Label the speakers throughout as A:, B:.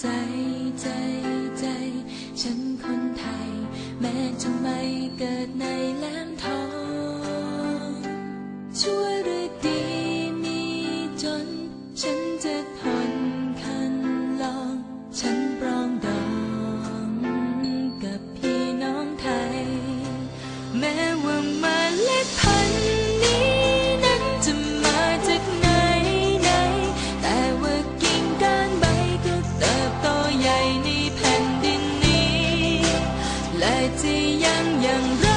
A: ใจใจใจ ฉันคนไทย แม้จะไม่เกิดในแหลมทอง ยัง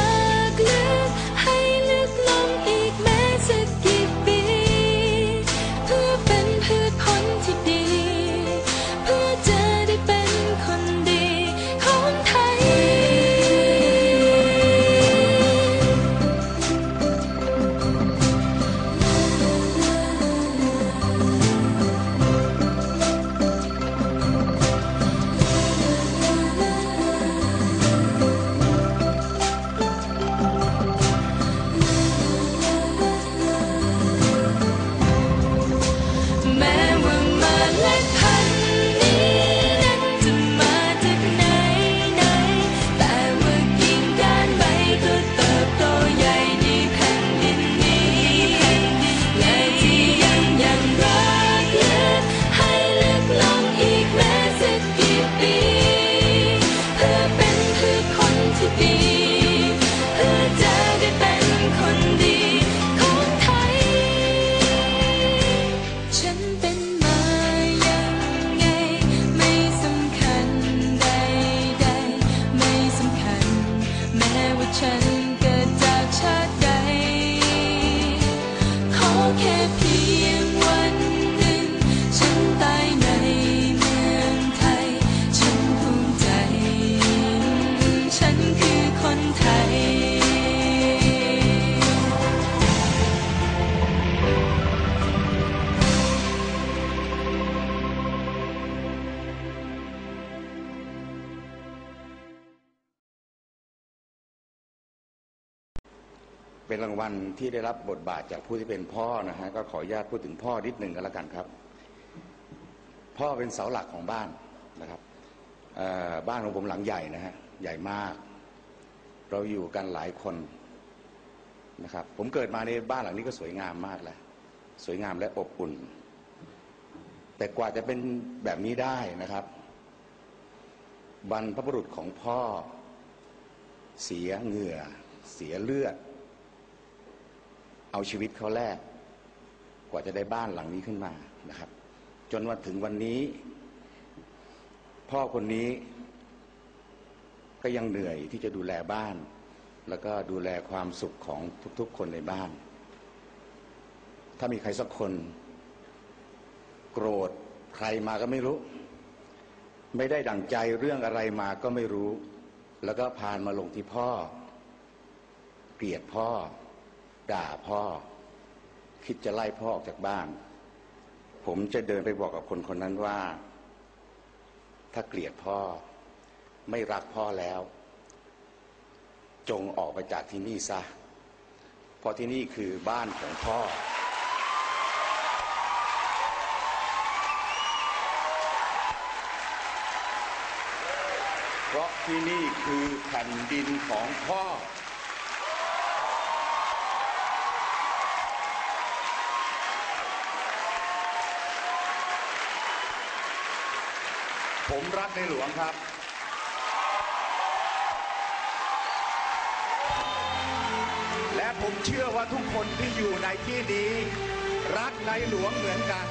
A: ม้ เป็นรางวั
B: ลที่ได้รับบทบาทจากผู้ที่เป็นพ่อนะฮะก็ขออนุญาตพูดถึงพ่อนิดหนึ่งกันแล้วกันครับ พ่อเป็นเสาหลักของบ้านนะครับบ้านของผมหลังใหญ่นะฮะใหญ่มาก เราอยู่กันหลายคนนะครับผมเกิดมาในบ้านหลังนี้ก็สวยงามมากแล้ว สวยงามและอบอุ่น แต่กว่าจะเป็นแบบนี้ได้นะครับบรรพบุรุษของพ่อ เสียเหงื่อ เสียเลือด เอาชีวิตเขาแลกกว่าจะได้บ้านหลังนี้ขึ้นมานะครับ จนมาถึงวันนี้ พ่อคนนี้ก็ยังเหนื่อยที่จะดูแลบ้าน แล้วก็ดูแลความสุขของทุกๆ คนในบ้าน ถ้ามีใครสักคน โกรธใครมาก็ไม่รู้ ไม่ได้ดั่งใจเรื่องอะไรมาก็ไม่รู้ แล้วก็พานมาลงที่พ่อ เกลียดพ่อ ด่าพ่อ คิดจะไล่พ่อออกจากบ้าน ผมจะเดินไปบอกกับคนคนนั้นว่า ถ้าเกลียดพ่อ ไม่รักพ่อแล้ว จงออกไปจากที่นี่ซะ เพราะที่นี่คือบ้านของพ่อเพราะที่นี่คือแผ่นดินของพ่อ ผมรักในหลวงครับและผมเชื่อว่าทุกคนที่อยู่ในที่นี้ รักในหลวงเหมือนกัน